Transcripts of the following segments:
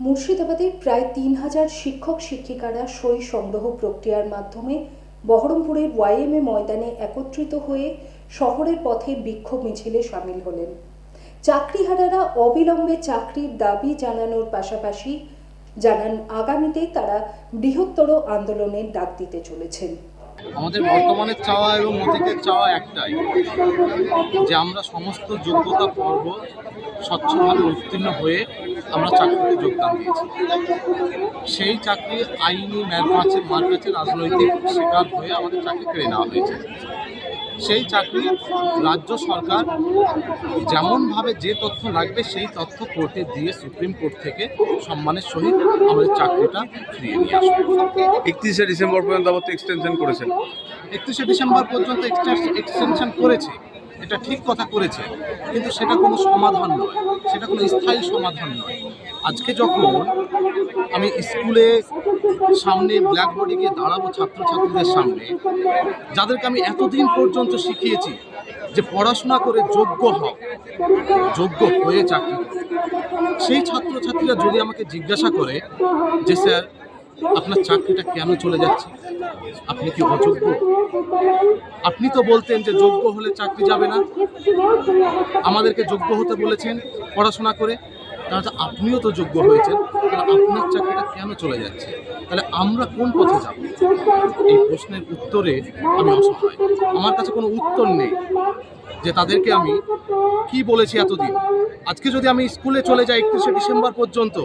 মুর্শিদাবাদে প্রায় তিন হাজার শিক্ষক শিক্ষিকারা সই সংগ্রহ প্রক্রিয়ার মাধ্যমে বহরমপুরের ওয়াইএমএ ময়দানে একত্রিত হয়ে শহরের পথে বিক্ষোভ মিছিলে সামিল হলেন। চাকরিহারারা অবিলম্বে চাকরির দাবি জানানোর পাশাপাশি জানান, আগামীতে তারা বৃহত্তর আন্দোলনের ডাক দিতে চলেছেন। আমাদের বর্তমানের চাওয়া এবং অতীতের চাওয়া একটাই, যে আমরা সমস্ত যোগ্যতা পর্ব স্বচ্ছভাবে উত্তীর্ণ হয়ে আমরা চাকরিতে যোগদান দিয়েছি। সেই চাকরি আইনি ম্যারকাছে মারকাছে রাজনৈতিক শিকার হয়ে আমাদের চাকরি কেড়ে নেওয়া হয়েছে। সেই চাকরি রাজ্য সরকার যেমনভাবে যে তথ্য লাগবে সেই তথ্য কোর্টে দিয়ে সুপ্রিম কোর্ট থেকে সম্মানের সহিত আমাদের চাকরিটা ফিরিয়ে নিয়ে আসবে। একত্রিশে ডিসেম্বর পর্যন্ত আবার তো এক্সটেনশন করেছেন। একত্রিশে ডিসেম্বর পর্যন্ত এক্সটেনশন করেছে। এটা ঠিক কথা করেছে, কিন্তু সেটা কোনো সমাধান নয়। সেটা কোনো স্থায়ী সমাধান নয়। আজকে যখন আমি স্কুলে সামনে ব্ল্যাকবোর্ডে গিয়ে দাঁড়াবো ছাত্রছাত্রীদের সামনে, যাদেরকে আমি এতদিন পর্যন্ত শিখিয়েছি যে পড়াশোনা করে যোগ্য হও, যোগ্য হয়ে চাকরি সেই ছাত্রছাত্রীরা যদি আমাকে জিজ্ঞাসা করে যে, স্যার আপনার চাকরিটা কেন চলে যাচ্ছে? আপনি কি অযোগ্য? আপনি তো বলতেন যে যোগ্য হলে চাকরি যাবে না। আমাদেরকে যোগ্য হতে বলেছেন পড়াশোনা করে। তাহলে আপনিও তো যোগ্য হয়েছেন। তাহলে আপনার চাকরিটা কেন চলে যাচ্ছে? তাহলে আমরা কোন পথে যাব? এই প্রশ্নের উত্তরে আমি অসহায়। আমার কাছে কোনো উত্তর নেই যে তাদেরকে আমি কি বলেছি এতদিন? আজকে যদি আমি স্কুলে চলে যাই একত্রিশে ডিসেম্বর পর্যন্ত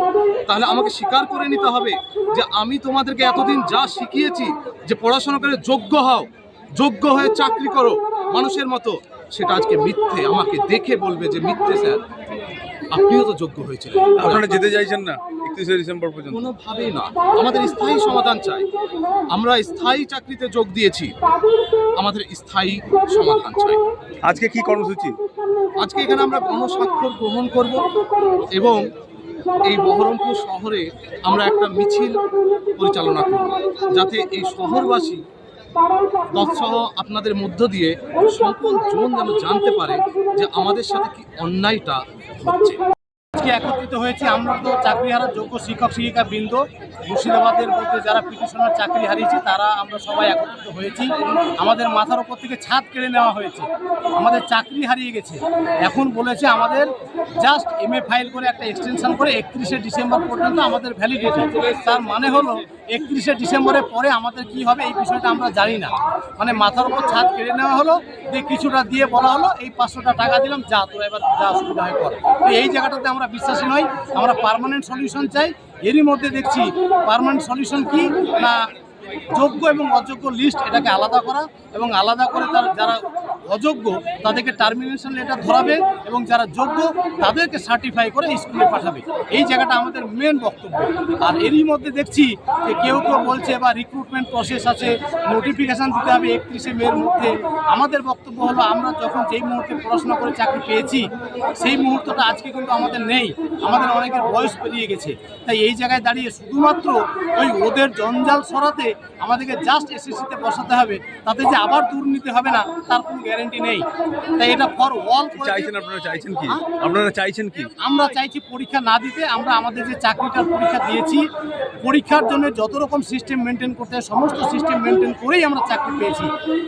তাহলে আমাকে স্বীকার করে নিতে হবে যে আমি তোমাদেরকে এতদিন যা শিখিয়েছি যে পড়াশোনা করে যোগ্য হও যোগ্য হয়ে চাকরি করো মানুষের মতো সেটা আজকে মিথ্যে আমাকে দেখে বলবে যে মিথ্যে স্যার। আপনিও তো যোগ্য হয়েছিলেন। আপনারা যেতে চাইছেন না একত্রিশে ডিসেম্বর পর্যন্ত? কোনোভাবেই না। আমাদের স্থায়ী সমাধান চাই। আমরা স্থায়ী চাকরিতে যোগ দিয়েছি। আমাদের স্থায়ী সমাধান চাই। আজকে কি কর্মসূচি? আজকে এখানে আমরা গণস্বাক্ষর গ্রহণ করব এবং এই বহরমপুর শহরে আমরা একটা মিছিল পরিচালনা করব, যাতে এই শহরবাসী তৎসহ আপনাদের মধ্য দিয়ে সকল জন যেন জানতে পারে যে আমাদের সাথে কি অন্যায়টা হচ্ছে। আজকে একত্রিত হয়েছি, আমরা তো চাকরি হারার যোগ্য শিক্ষক শিক্ষিকা বৃন্দ মুর্শিদাবাদের মধ্যে যারা পিটিশনার চাকরি হারিয়েছে, তারা আমরা সবাই একত্রিত হয়েছি। আমাদের মাথার ওপর থেকে ছাদ কেড়ে নেওয়া হয়েছে। আমাদের চাকরি হারিয়ে গেছে। এখন বলেছে আমাদের জাস্ট এম এ ফাইল করে একটা এক্সটেনশন করে একত্রিশে ডিসেম্বর পর্যন্ত আমাদের ভ্যালিডিটি তার মানে হলো, একত্রিশে ডিসেম্বরের পরে আমাদের কি হবে, এই বিষয়টা আমরা জানি না। মানে মাথার উপর ছাদ কেড়ে নেওয়া হলো যে কিছুটা দিয়ে বলা হলো, এই পাঁচশোটা টাকা দিলাম, যা তোরা এবার যা সুবিধা হয় কর। এই জায়গাটাতে আমরা বিশ্বাসী নই, আমরা পার্মানেন্ট সলিউশন চাই। এরই মধ্যে দেখছি পারমানেন্ট সলিউশন কি না যোগ্য এবং অযোগ্য লিস্ট এটাকে আলাদা করা এবং আলাদা করে তার যারা অযোগ্য তাদেরকে টার্মিনেশন লেটার ধরাবে এবং যারা যোগ্য তাদেরকে সার্টিফাই করে স্কুলে পাঠাবে। এই জায়গাটা আমাদের মেন বক্তব্য। আর এরই মধ্যে দেখছি যে কেউ কেউ বলছে বা রিক্রুটমেন্ট প্রসেস আছে নোটিফিকেশান দিতে হবে একত্রিশে মের মধ্যে। আমাদের বক্তব্য হলো, আমরা যখন যেই মুহূর্তে পড়াশোনা করে চাকরি পেয়েছি, সেই মুহূর্তটা আজকে কিন্তু আমাদের নেই। আমাদের অনেকের বয়স পেরিয়ে গেছে। তাই এই জায়গায় দাঁড়িয়ে শুধুমাত্র ওই ওদের জঞ্জাল সরাতে আমাদেরকে জাস্ট এসএসসিতে বসাতে হবে। তাতে যে আবার দুর্নীতি হবে না, তার কোনো গ্যারেন্টি নেই। তাই এটা ফর ওয়াল চাইছেন আপনারা চাইছেন কি? আপনারা চাইছেন কি? আমরা চাইছি পরীক্ষা না দিতে আমরা আমাদের যে চাকরিটার পরীক্ষা দিয়েছি পরীক্ষার জন্য যত রকম সিস্টেম মেনটেন করতে হয় সমস্ত সিস্টেম মেনটেন করেই আমরা চাকরি পেয়েছি।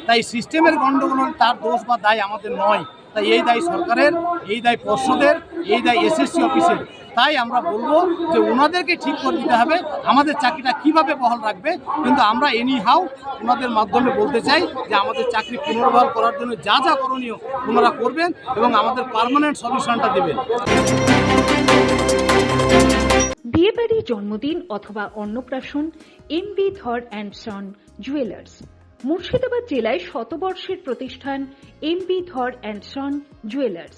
তাই সিস্টেমের গণ্ডগোল তার দোষ বা দায় আমাদের নয়। তাই এই দায় সরকারের এই দায় পর্ষদের এই দায় এসএসসি অফিসের তাই আমরা বলব যে ওনাদেরকে ঠিক করে দিতে হবে, আমাদের চাকরিটা কীভাবে বহাল রাখবে, কিন্তু আমরা এনি হাউ ওনাদের মাধ্যমে বলতে চাই যে আমাদের চাকরি পুনর্বহাল করার জন্য যা যা করণীয় ওনারা করবেন এবং আমাদের পার্মানেন্ট সলিউশনটা দেবেন। বিয়েবাড়ি জন্মদিন অথবা অন্নপ্রাশন M B Dhar and son jewellers Murshidabad জেলায় শতবর্ষের প্রতিষ্ঠান M B Dhar and son jewellers